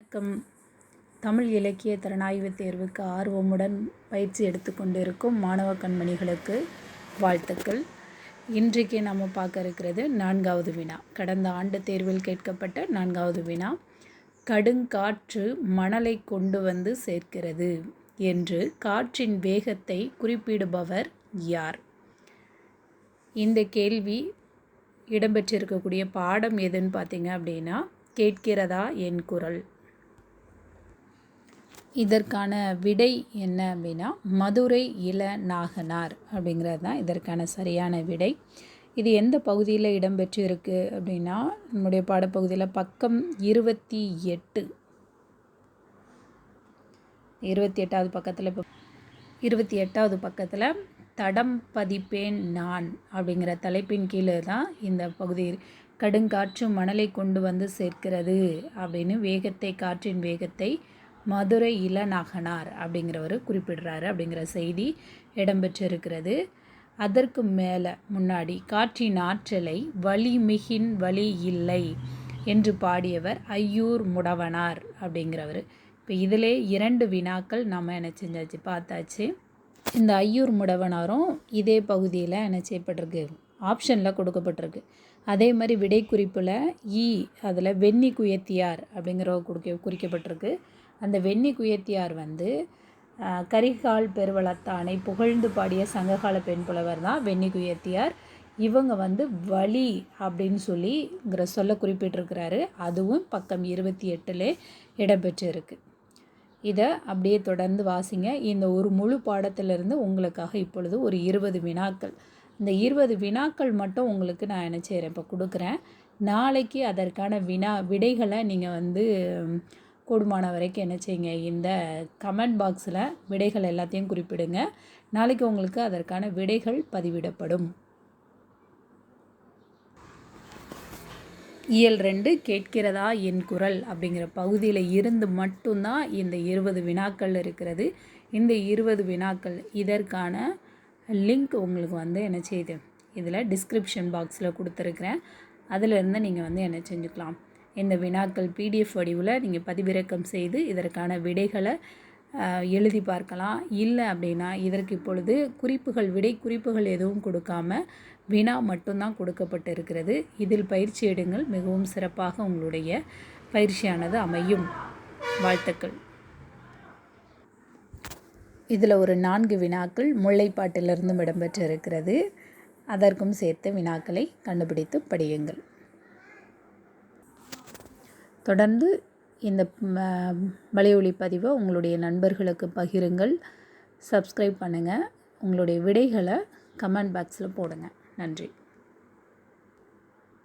வணக்கம். தமிழ் இலக்கிய திறனாய்வு தேர்வுக்கு ஆர்வமுடன் பயிற்சி எடுத்துக்கொண்டிருக்கும் மாணவ கண்மணிகளுக்கு வாழ்த்துக்கள். இன்றைக்கு நம்ம பார்க்க இருக்கிறது நான்காவது வினா. கடந்த ஆண்டு தேர்வில் கேட்கப்பட்ட நான்காவது வினா கடுங்காற்று மணலை கொண்டு வந்து சேர்க்கிறது என்று காற்றின் வேகத்தை குறிப்பிடுபவர் யார்? இந்த கேள்வி இடம்பெற்றிருக்கக்கூடிய பாடம் எதுன்னு பார்த்தீங்க அப்படின்னா கேட்கிறதா என் குரல் இதற்கான விடை என்ன அப்படின்னா மதுரை இள நாகனார் அப்படிங்கிறது தான் இதற்கான சரியான விடை. இது எந்த பகுதியில் இடம்பெற்று இருக்குது அப்படின்னா நம்முடைய பாடப்பகுதியில் பக்கம் இருபத்தி எட்டு. இருபத்தி எட்டாவது பக்கத்தில் இப்போ இருபத்தி எட்டாவது பக்கத்தில் தடம் பதிப்பேன் நான் அப்படிங்கிற தலைப்பின் கீழே தான் இந்த பகுதி கடுங்காற்று மணலை கொண்டு வந்து சேர்க்கிறது அப்படின்னு வேகத்தை காற்றின் வேகத்தை மதுரை இளநகனார் அப்படிங்கிறவர் குறிப்பிடுறாரு அப்படிங்கிற செய்தி இடம்பெற்றிருக்கிறது. அதற்கு மேலே முன்னாடி காற்றின் ஆற்றலை வலிமிகின் வழி இல்லை என்று பாடியவர் ஐயூர் முடவனார் அப்படிங்கிறவர். இப்போ இதிலே இரண்டு வினாக்கள் நம்ம என்ன செஞ்சாச்சு பார்த்தாச்சு. இந்த ஐயூர் முடவனாரும் இதே பகுதியில் என்ன செய்யப்பட்டிருக்கு? ஆப்ஷனில் கொடுக்கப்பட்டிருக்கு. அதே மாதிரி விடை குறிப்பில் இ அதில் வெண்ணி குயத்தியார் அப்படிங்கிற குடிக்க குறிக்கப்பட்டிருக்கு. அந்த வெண்ணி குயத்தியார் வந்து கரிகால் பெருவளத்தானை புகழ்ந்து பாடிய சங்ககால பெண் புலவர் தான் வெண்ணி குயத்தியார். இவங்க வந்து வழி அப்படின்னு சொல்லிங்கிற சொல்ல குறிப்பிட்டிருக்கிறாரு. அதுவும் பக்கம் இருபத்தி எட்டில் இடம்பெற்றிருக்கு. இதை அப்படியே தொடர்ந்து வாசிங்க. இந்த ஒரு முழு பாடத்திலிருந்து உங்களுக்காக இப்பொழுது ஒரு இருபது வினாக்கள். இந்த இருபது வினாக்கள் மட்டும் உங்களுக்கு நான் என்ன செய்கிறேன் இப்போ கொடுக்குறேன். நாளைக்கு அதற்கான வினா விடைகளை நீங்கள் வந்து கூடுமான வரைக்கும் என்ன செய்யுங்க இந்த கமெண்ட் பாக்ஸில் விடைகள் எல்லாத்தையும் குறிப்பிடுங்க. நாளைக்கு உங்களுக்கு அதற்கான விடைகள் பதிவிடப்படும். இயல் ரெண்டு கேட்கிறதா என் குரல்? அப்படிங்கிற பகுதியில் இருந்து மட்டும்தான் இந்த இருபது வினாக்கள் இருக்கிறது. இந்த இருபது வினாக்கள் இதற்கான லிங்க் உங்களுக்கு வந்து என்ன செய்யுது இதில் டிஸ்கிரிப்ஷன் பாக்ஸில் கொடுத்துருக்குறேன். அதிலிருந்து நீங்கள் வந்து என்ன செஞ்சுக்கலாம். இந்த வினாக்கள் பிடிஎஃப் வடிவில் நீங்கள் பதிவிறக்கம் செய்து இதற்கான விடைகளை எழுதி பார்க்கலாம். இல்லை அப்படின்னா இதற்கு இப்பொழுது குறிப்புகள் விடை குறிப்புகள் எதுவும் கொடுக்காம வினா மட்டும்தான் கொடுக்கப்பட்டு இருக்கிறது இதில் பயிற்சி எடுங்கள். மிகவும் சிறப்பாக உங்களுடைய பயிற்சியானது அமையும். வாழ்த்துக்கள். இதில் ஒரு நான்கு வினாக்கள் முல்லைப்பாட்டிலிருந்தும் இடம்பெற்றிருக்கிறது. அதற்கும் சேர்த்து வினாக்களை கண்டுபிடித்து படியுங்கள். தொடர்ந்து இந்த வலையொலி பதிவை உங்களுடைய நண்பர்களுக்கு பகிருங்கள். சப்ஸ்கிரைப் பண்ணுங்கள் உங்களுடைய விடைகளை கமெண்ட் பாக்ஸில் போடுங்க. நன்றி.